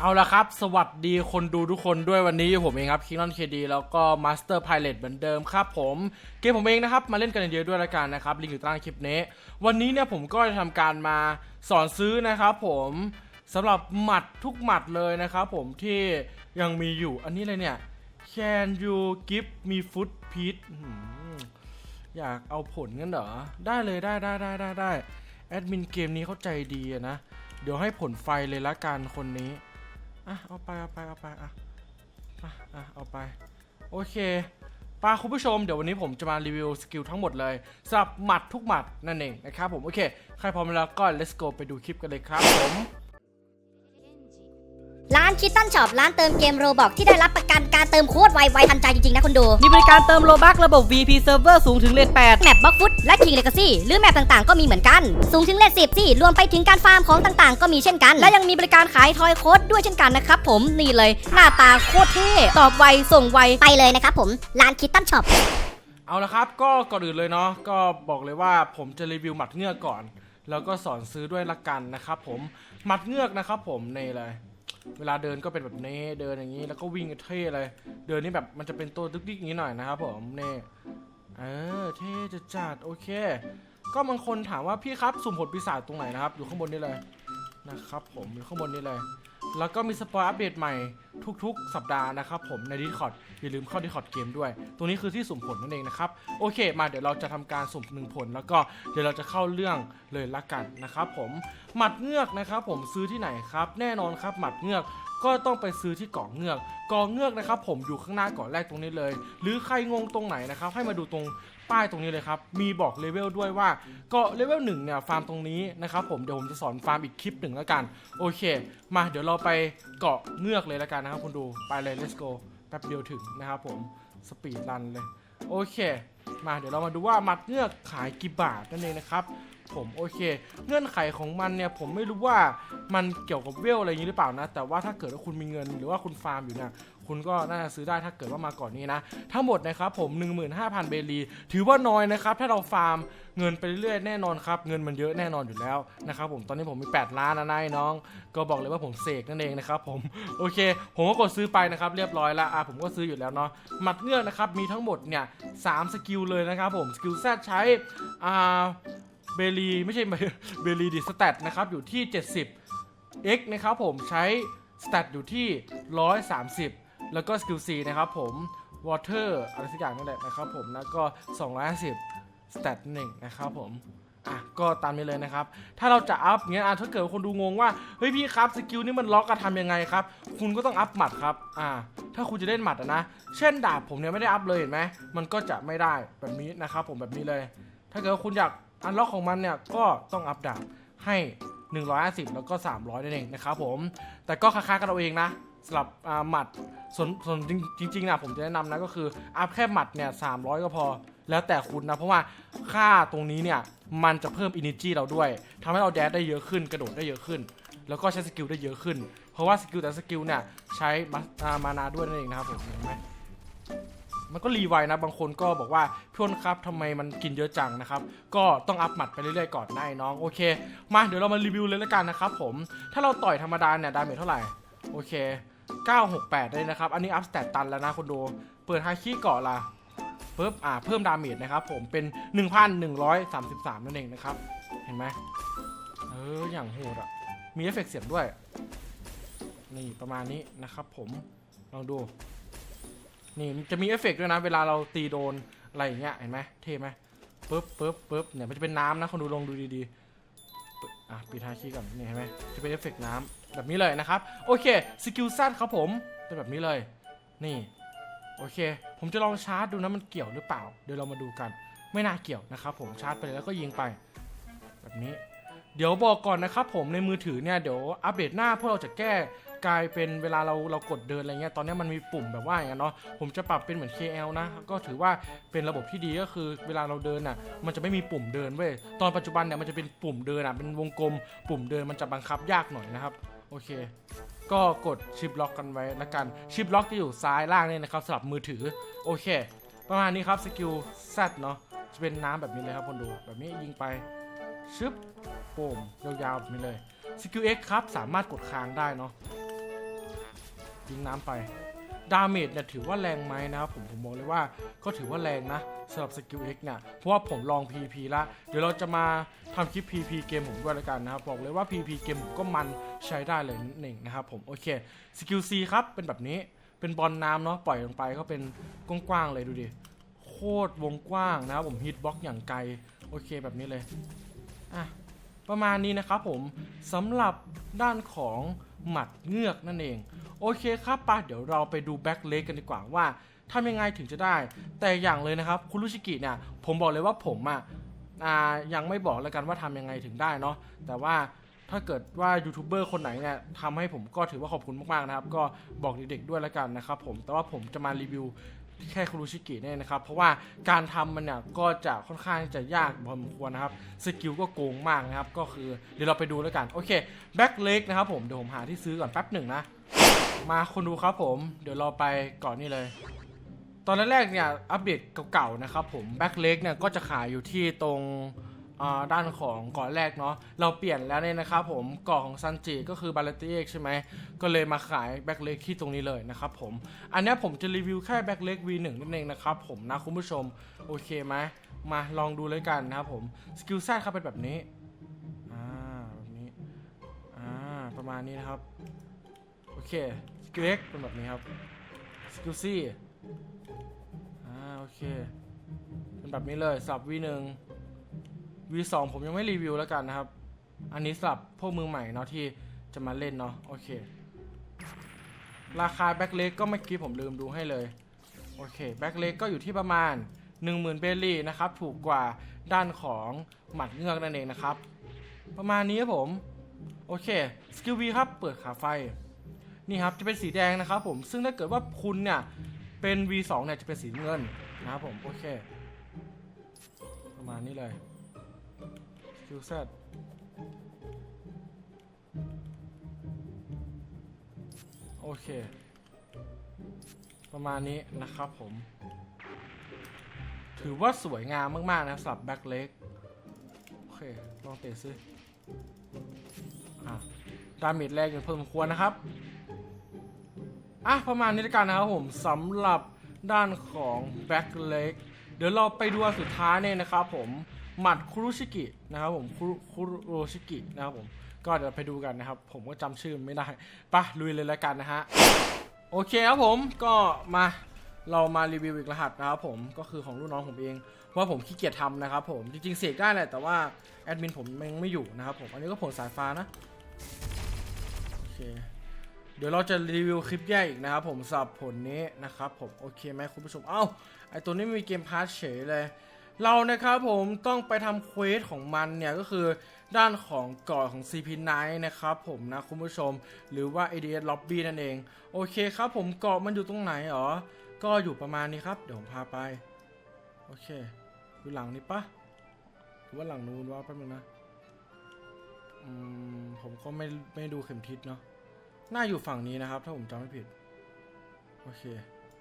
เอาละครับ สวัสดีคนดูทุกคนด้วยวันนี้ผมเองครับคิงนอนเคดีแล้วก็มาสเตอร์พายเลตเหมือนเดิมครับผม เกมผมเองนะครับ มาเล่นกันเยอะๆด้วยละกันนะครับ ลิงก์อยู่ใต้คลิปนี้ วันนี้เนี่ยผมก็จะทำการมาสอนซื้อนะครับผมสำหรับหมัดทุกหมัดเลยนะครับผมที่ยังมีอยู่อันนี้เลยเนี่ย Can you give me food please อื้อหืออยากเอาผลกันเหรอ ได้เลยได้ได้ได้ได้ได้แอดมินเกมนี้เข้าใจดีนะ เดี๋ยวให้ผลไฟเลยละกันคนนี้ อะเอาไปเอาไปเอาไปอะอะอะเอาไป โอเคปาคุณผู้ชมเดี๋ยววันนี้ผมจะมารีวิวสกิลทั้งหมดเลยสำหรับหมัดทุกหมัดนั่นเองนะครับผม โอเค ใครพร้อมแล้วก็ let's go ไปดูคลิปกันเลยครับผม ร้านคิตตันช็อปร้านเติมเกมโรบอกที่ได้รับประกันการเติมโคตรไวไวทันใจจริง ๆ นะคุณดู มีบริการเติมโลบักระบบ VP Server สูงถึงเลท8แมปบล็อกฟุตและคิงเลกาซี่หรือแมปต่างๆ ก็มีเหมือนกัน สูงถึงเลทสิบที่รวมไปถึงการฟาร์มของต่างๆ ก็มีเช่นกัน และยังมีบริการขายทอยโค้ดด้วยเช่นกันนะครับผมนี่เลย หน้าตาโคตรเท่ตอบไวส่งไวไปเลยนะครับผมร้านคิตตันช็อปเอาละครับก็ก่อนอื่นเลยเนาะก็บอกเลยว่าผมจะรีวิวหมัดเงือกก่อน แล้วก็สอนซื้อด้วยละกันนะครับผมหมัดเงือกนะครับผมนี่เลย เวลาเดินก็เป็นแบบนี้เดินอย่างนี้แล้วก็วิ่งเท่เลยเดินนี่แบบมันจะเป็นตัวดึกดิกอย่างนี้หน่อยนะครับผมนี่เออเท่จะจัดโอเค ก็บางคนถามว่าพี่ครับสุ่มผลปีศาจตรงไหนนะครับ อยู่ข้างบนนี้เลยนะครับ ผมอยู่ข้างบนนี้เลย แล้วก็มีสปอยอัปเดตใหม่ทุกๆ สัปดาห์นะครับผมใน Discord อย่าลืมเข้า Discord เกมด้วย ตรงนี้คือที่สุ่มผลนั่นเองนะครับ โอเค มาเดี๋ยวเราจะทำการสุ่มหนึ่งผล แล้วก็เดี๋ยวเราจะเข้าเรื่องเลยละกันนะครับผมหมัดเงือกนะครับผมซื้อที่ไหนครับ แน่นอนครับหมัดเงือกก็ต้องไปซื้อที่เกาะเงือกเกาะเงือกนะครับผมอยู่ข้างหน้าเกาะแรกตรงนี้เลย หรือใครงงตรงไหนนะครับให้มาดูตรง ป้ายตรงนี้เลยครับ มีบอกเลเวลด้วยว่าเกาะเลเวลหนึ่งเนี่ยฟาร์มตรงนี้นะครับผมเดี๋ยวผมจะสอนฟาร์มอีกคลิปหนึ่งแล้วกัน โอเค มาเดี๋ยวเราไปเกาะเงือกเลยแล้วกันนะครับคุณดูไปเลย let's go แป๊บเดียวถึงนะครับผมสปีดรันเลย โอเค มาเดี๋ยวเรามาดูว่ามัดเงือกขายกี่บาทนั่นเองนะครับ ผมโอเค เงื่อนไขของมันเนี่ยผมไม่รู้ว่ามันเกี่ยวกับเวลอะไรอย่างนี้หรือเปล่านะ แต่ว่าถ้าเกิดว่าคุณมีเงินหรือว่าคุณฟาร์มอยู่เนี่ยคุณก็น่าจะซื้อได้ถ้าเกิดว่ามาก่อนนี้นะ ทั้งหมดนะครับผม 15,000 เบลีถือว่าน้อยนะครับ ถ้าเราฟาร์มเงินไปเรื่อยๆแน่นอนครับ เงินมันเยอะแน่นอนอยู่แล้วนะครับผมตอนนี้ผมมี 8 ล้านนะนายน้อง ก็บอกเลยว่าผมเสกนั่นเองนะครับผมโอเค ผมก็กดซื้อไปนะครับ เรียบร้อยแล้วอะผมก็ซื้ออยู่แล้วเนาะหมัดเงือกนะครับมีทั้งหมดเนี่ยสามสกิลเลยนะครับผมสกิลแซดใช้อ่า เบลีไม่ใช่เบลีดิสแตทนะครับอยู่ที่ 70 X นะครับผมใช้สแตทอยู่ที่ 130 แล้วก็สกิล C นะครับผม Water อะไรสักอย่างนี่นแหละนะครับผมแล้วก็ 250สแตทหนึ่งนะครับผมอะก็ตามนี้เลยนะครับ ถ้าเราจะอัพเงี้ยอะถ้าเกิดคนดูงงว่า เฮ้ยพี่ครับสกิลนี่มันล็อกกันทำยังไงครับ คุณก็ต้องอัพหมัดครับ อ่า ถ้าคุณจะเล่นหมัดนะ เช่นดาบผมเนี่ยไม่ได้อัพเลยเห็นไหมมันก็จะไม่ได้แบบนี้นะครับผมแบบนี้เลย ถ้าเกิดคุณอยาก อันล็อกของมันเนี่ยก็ต้องอัพดาบให้ 150 แล้วก็ 300นั่นเองนะครับผม แต่ก็ค้าๆกันเอาเองนะสำหรับหมัดส่วนส่วนจริงจริงๆนะผมจะแนะนำนะก็คืออัพแค่หมัดเนี่ย300 ก็พอแล้วแต่คุณนะ เพราะว่าค่าตรงนี้เนี่ย มันจะเพิ่ม energy เราด้วยทำให้เราแดดได้เยอะขึ้น กระโดดได้เยอะขึ้น แล้วก็ใช้สกิลได้เยอะขึ้น เพราะว่าสกิลแต่สกิลเนี่ย ใช้มาอ่ามานาด้วยนั่นเองนะครับผมเห็นไหม มันก็รีไวนะบางคนก็บอกว่าพี่อ้นครับทำไมมันกินเยอะจังนะครับ ก็ต้องอัพหมัดไปเรื่อยๆก่อนนะไอ้น้องโอเค มาเดี๋ยวเรามารีวิวเลยแล้วกันนะครับผมถ้าเราต่อยธรรมดาเนี่ยดาเมจเท่าไหร่โอเค 968 ได้นะครับ อันนี้อัพสเตตตันแล้วนะคนดู เปิดไฮคีเกาะละปึ๊บอ่าเพิ่มดาเมจนะครับผมเป็น 1,133 นั่นเองนะครับ เห็นไหมเอออย่างโหดอะ มีเอฟเฟกต์เสียงด้วย นี่ประมาณนี้นะครับผม ลองดู นี่มันจะมีเอฟเฟกต์ด้วยนะ เวลาเราตีโดนอะไรอย่างเงี้ยเห็นไหมเท่ไหมปึ๊บปึ๊บปึ๊บเนี่ยมันจะเป็นน้ำนะคนดูลองดูดีๆปึ๊บอะปิดทายคีก่อนนี่เห็นไหมจะเป็นเอฟเฟกต์น้ำแบบนี้เลยนะครับ โอเคสกิลซัดครับผมเป็นแบบนี้เลย นี่โอเค ผมจะลองชาร์จดูนะมันเกี่ยวหรือเปล่า เดี๋ยวเรามาดูกัน ไม่น่าเกี่ยวนะครับผมชาร์จไปเลยแล้วก็ยิงไป แบบนี้ เดี๋ยวบอกก่อนนะครับผมในมือถือเนี่ยเดี๋ยวอัปเดตหน้าพวกเราจะแก้ กลายเป็นเวลาเราเรากดเดินอะไรเงี้ยตอนนี้มันมีปุ่มแบบว่าอย่างนั้นเนาะผมจะปรับเป็นเหมือน KL นะ ก็ถือว่าเป็นระบบที่ดีก็คือเวลาเราเดินอะมันจะไม่มีปุ่มเดินเว้ยตอนปัจจุบันเนี่ยมันจะเป็นปุ่มเดินอะเป็นวงกลม ปุ่มเดินมันจะบังคับยากหน่อยนะครับโอเค ก็กดชิปล็อกกันไว้ละกัน ชิปล็อกจะอยู่ซ้ายล่างเนี่ยนะครับสำหรับมือถือ โอเค ประมาณนี้ครับสกิล Z เนาะ จะเป็นน้ำแบบนี้เลยครับคนดู แบบนี้ยิงไปชึบโป่มยาวๆแบบนี้เลย สกิล X ครับ สามารถกดค้างได้เนาะ ยิงน้ำไป ดาเมจเนี่ยถือว่าแรงไหมนะครับผมผมบอกเลยว่าก็ถือว่าแรงนะสำหรับสกิล X เนี่ย เพราะว่าผมลอง PP ละ เดี๋ยวเราจะมาทำคลิป PP เกมผมด้วยแล้วกันนะครับ บอกเลยว่า PP เกมผมก็มันใช้ได้เลยนั่นเองนะครับผม โอเค สกิล C ครับเป็นแบบนี้ เป็นบอลน้ำเนาะ ปล่อยลงไปก็เป็นกว้างๆเลยดูดิ โคตรวงกว้างนะครับผมฮิตบล็อกอย่างไกล โอเคแบบนี้เลย อะ ประมาณนี้นะครับผมสำหรับด้านของ หมัดเงือกนั่นเอง โอเคครับปะเดี๋ยวเราไปดูแบ็กเลกกันดีกว่าว่าทำยังไงถึงจะได้ แต่อย่างเลยนะครับคุณรุชิกิเนี่ยผมบอกเลยว่าผมอะอะยังไม่บอกแล้วกันว่าทำยังไงถึงได้เนาะแต่ว่าถ้าเกิดว่ายูทูบเบอร์คนไหนเนี่ยทำให้ผมก็ถือว่าขอบคุณมากๆนะครับ ก็บอกเด็กๆด้วยแล้วกันนะครับผมแต่ว่าผมจะมารีวิว แค่คุรุชิกิเนี่ยนะครับ เพราะว่าการทำมันเนี่ยก็จะค่อนข้างจะยากพอสมควรนะครับ สกิลก็โกงมากนะครับ ก็คือเดี๋ยวเราไปดูแล้วกัน โอเค แบ็กเลกนะครับผม เดี๋ยวผมหาที่ซื้อก่อนแป๊บหนึ่งนะ มาคนดูครับผม เดี๋ยวเราไปก่อนนี่เลย ตอนแรกๆเนี่ยอัปเดตเก่าๆนะครับผม แบ็กเล็กเนี่ยก็จะขายอยู่ที่ตรง ด้านของเกาะแรกเนาะเราเปลี่ยนแล้วเนี่ยนะครับผมเกาะของซันจิก็คือบาลติเอกใช่ไหมก็เลยมาขายแบ็คเล็กที่ตรงนี้เลยนะครับผมอันนี้ผมจะรีวิวแค่แบ็คเล็ก V1 นั่นเองนะครับผมนะคุณผู้ชมโอเคไหมมาลองดูเลยกันนะครับผมสกิลแซดครับเป็นแบบนี้อ่าแบบนี้อ่าประมาณนี้นะครับโอเคสกิล X เป็นแบบนี้ครับสกิล C อ่าโอเคเป็นแบบนี้เลยสับ V1 V2 ผมยังไม่รีวิวแล้วกันนะครับ อันนี้สำหรับพวกมือใหม่เนาะที่จะมาเล่นเนาะโอเค ราคาแบ็คเล็กก็เมื่อกี้ผมลืมดูให้เลย โอเคแบ็คเล็กก็อยู่ที่ประมาณ 10,000 เบลลี่นะครับ ถูกกว่าด้านของหมัดเงือกนั่นเองนะครับ ประมาณนี้ครับผม โอเคสกิล V ครับ เปิดขาไฟ นี่ครับจะเป็นสีแดงนะครับผมซึ่งถ้าเกิดว่าคุณเนี่ยเป็น V2 เนี่ยจะเป็นสีเงินนะครับผม โอเค ประมาณนี้เลย สกิล Z โอเค ประมาณนี้นะครับผม ถือว่าสวยงามมาก ๆ นะสำหรับแบ็คเล็ก โอเค ลองเตะซิอะดาเมจแรงอย่างพอสมควรนะครับ อะ ประมาณนี้แล้วกันนะครับผมสำหรับด้านของแบ็คเล็ก เดี๋ยวเราไปดูสุดท้ายเนี่ยนะครับผม หมัดคุรุชิกินะครับผมคุรุคุรุชิกินะครับผมก็เดี๋ยวไปดูกันนะครับ ผมก็จำชื่อไม่ได้ปะลุยเลยแล้วกันนะฮะโอเคครับผมก็มาเรามารีวิวอีกรหัสนะครับผมก็คือของรุ่นน้องผมเองว่าผมขี้เกียจทำนะครับผมจริงๆเสกได้แหละแต่ว่าแอดมินผมยังไม่อยู่นะครับผมอันนี้ก็ผลสายฟ้านะโอเคเดี๋ยวเราจะรีวิวคลิปแยกอีกนะครับผมสำหรับผลนี้นะครับผมโอเคไหมคุณผู้ชมเอ้าไอตัวนี้มีเกมพาร์ทเฉยเลย เรานะครับผมต้องไปทำเควสของมันเนี่ยก็คือด้านของเกาะของ CP9 นะครับผมนะคุณผู้ชม หรือว่า ADS Lobby นั่นเอง โอเคครับผมเกาะมันอยู่ตรงไหนอ๋อก็อยู่ประมาณนี้ครับ เดี๋ยวผมพาไป โอเคอยู่หลังนี้ปะหรือว่าหลังนู้นวะแป๊บนึงนะอืมผมก็ไม่ไม่ดูเข็มทิศเนาะน่าอยู่ฝั่งนี้นะครับ ถ้าผมจำไม่ผิด โอเค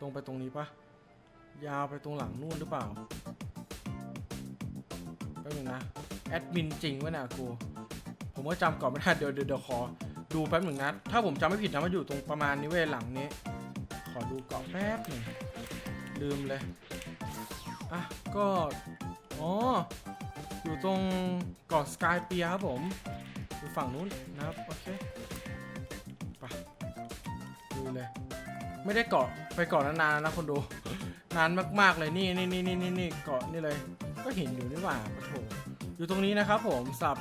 ตรงไปตรงนี้ปะยาวไปตรงหลังนู่นหรือเปล่า แป๊บนึงนะ แอดมินจริงวะเนี่ยกูผมก็จำก่อนไม่ได้เดี๋ยวเดี๋ยวขอดูแป๊บหนึ่งนะ ถ้าผมจำไม่ผิดนะมันอยู่ตรงประมาณนี้เว้ยหลังนี้ ขอดูเกาะแป๊บหนึ่งลืมเลย อะ ก็ อ๋อ อยู่ตรงเกาะสกายเปียครับผม อยู่ฝั่งนู้นนะครับ โอเคไปดูเลย ไม่ได้เกาะไปเกาะนานๆนะคนดู นานมากๆเลยนี่นี่นี่นี่นี่เกาะนี่เลย ก็เห็นอยู่นี่หว่าปะโถอยู่ตรงนี้นะครับผมสับ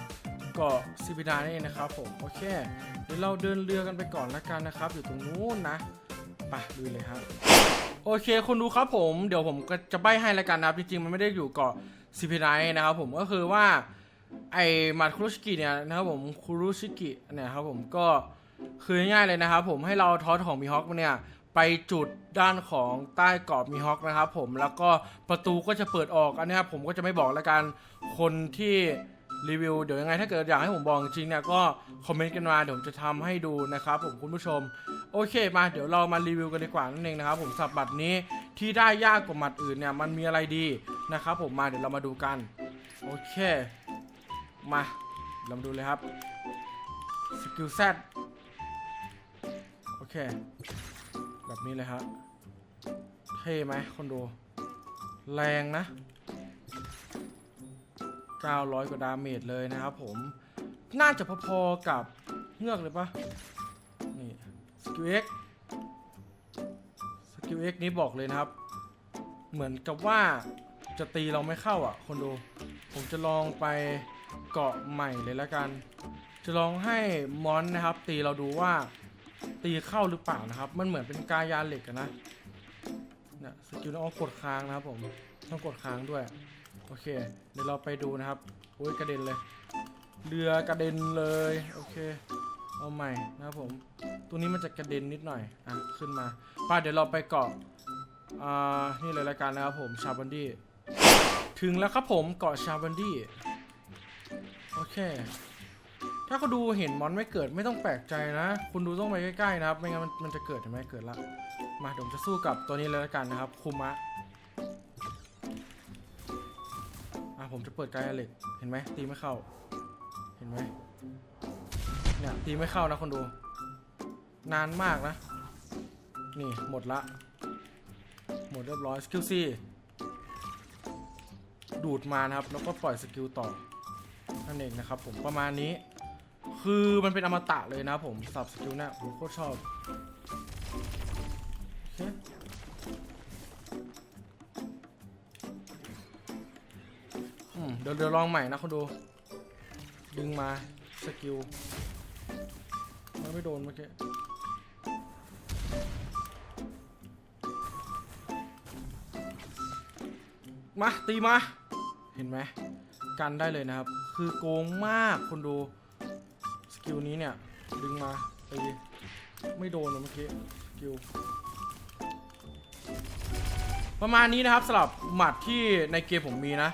เกาะซิบิดานี่เองนะครับผมโอเคเดี๋ยวเราเดินเรือกันไปก่อนละกันนะครับ อยู่ตรงนู้นนะไปดูเลยครับโอเคคุณดูครับผมเดี๋ยวผมก็จะใบให้ละกันนะครับ จริงๆ มันไม่ได้อยู่เกาะซิบิดานะครับผมก็คือว่าไอมัดคุรุชิกิเนี่ยนะครับผมคุรุชิกิเนี่ยครับผมก็คือง่ายๆเลยนะครับผมให้เราทอสของมีฮอคเนี่ย ไปจุดด้านของใต้กรอบมีฮอคนะครับผมแล้วก็ประตูก็จะเปิดออกอันนี้ครับผมก็จะไม่บอกแล้วกันคนที่รีวิวเดี๋ยวยังไงถ้าเกิดอยากให้ผมบอกจริงเนี่ยก็คอมเมนต์กันมาเดี๋ยวผมจะทำให้ดูนะครับผมคุณผู้ชม โอเคมาเดี๋ยวเรามารีวิวกันดีกว่านั่นเองนะครับผมสับบัตรนี้ที่ได้ยากกว่าหมัดอื่นเนี่ยมันมีอะไรดีนะครับผมมาเดี๋ยวเรามาดูกัน โอเค มาเรามาดูเลยครับสกิลแซดโอเค แบบนี้เลยฮะ เท่ไหมคนดู แรงนะ 900 กว่าดาเมจเลยนะครับผม น่าจะพอๆกับเงือกเลยปะนี่สกิล X สกิล X นี้บอกเลยนะครับ เหมือนกับว่าจะตีเราไม่เข้าอะ คนดู ผมจะลองไปเกาะใหม่เลยแล้วกัน จะลองให้มอนนะครับ ตีเราดูว่า ตีเข้าหรือเปล่านะครับ มันเหมือนเป็นกายาเหล็กนะเนี่ยสกิลต้องกดค้างนะครับผมต้องกดค้างด้วย โอเค เดี๋ยวเราไปดูนะครับโอ้ยกระเด็นเลย เรือกระเด็นเลย โอเค เอาใหม่นะครับผม ตัวนี้มันจะกระเด็นนิดหน่อย อะ ขึ้นมาป้าเดี๋ยวเราไปเกาะอ่า นี่เลยละกันนะครับผม ชาบันดี้ ถึงแล้วครับผม เกาะชาบันดี้ โอเค ถ้าเขาดูเห็นมอนไม่เกิดไม่ต้องแปลกใจนะ คุณดูต้องไปใกล้ๆนะครับ ไม่งั้นมันมันจะเกิดเห็นไหมเกิดละ มาเดี๋ยวผมจะสู้กับตัวนี้เลยละกันนะครับ คุมะอะผมจะเปิดไกด์เหล็ก เห็นไหมตีไม่เข้า เห็นไหมเนี่ยตีไม่เข้านะคนดู นานมากนะ นี่หมดละ หมดเรียบร้อยสกิลซีดูดมานะครับ แล้วก็ปล่อยสกิลต่อนั่นเองนะครับผมประมาณนี้ คือมันเป็นอมตะเลยนะผมสับสกิลเนี่ยผมโคตรชอบเดี๋ยวเดี๋ยวลองใหม่นะคนดู ดึงมาสกิลมันไม่โดนเมื่อกี้มา ตีมา เห็นไหมกันได้เลยนะครับ คือโกงมากคนดู กิลนี้เนี่ย ดึงมาตีไม่โดนเลยเมื่อกี้สกิลประมาณนี้นะครับสำหรับหมัดที่ในเกมผมมีนะ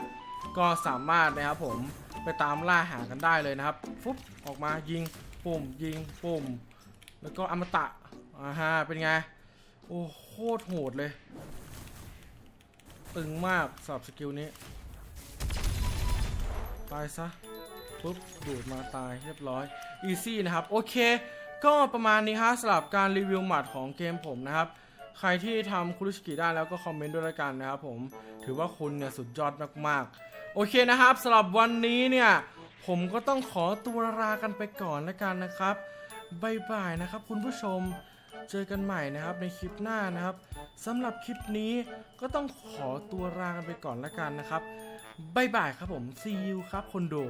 ก็สามารถนะครับผมไปตามล่าหากันได้เลยนะครับฟุ๊บออกมายิงปุ่มยิงปุ่มแล้วก็อมตะอ่าฮะเป็นไง โอ้โคตรโหดเลย ตึงมากสำหรับสกิลนี้ตายซะปุ๊บดูดมาตายเรียบร้อย อีซี่นะครับ โอเค ก็ประมาณนี้ฮะสำหรับการรีวิวหมัดของเกมผมนะครับ ใครที่ทำคุรุสกิได้แล้วก็คอมเมนต์ด้วยละกันนะครับผม ถือว่าคุณเนี่ยสุดยอดมากๆ โอเคนะครับสำหรับวันนี้เนี่ยผมก็ต้องขอตัวลากันไปก่อนแล้วกันนะครับบายบายนะครับคุณผู้ชมเจอกันใหม่นะครับในคลิปหน้านะครับสำหรับคลิปนี้ก็ต้องขอตัวลากันไปก่อนแล้วกันนะครับบายบายครับผม see you ครับคนดู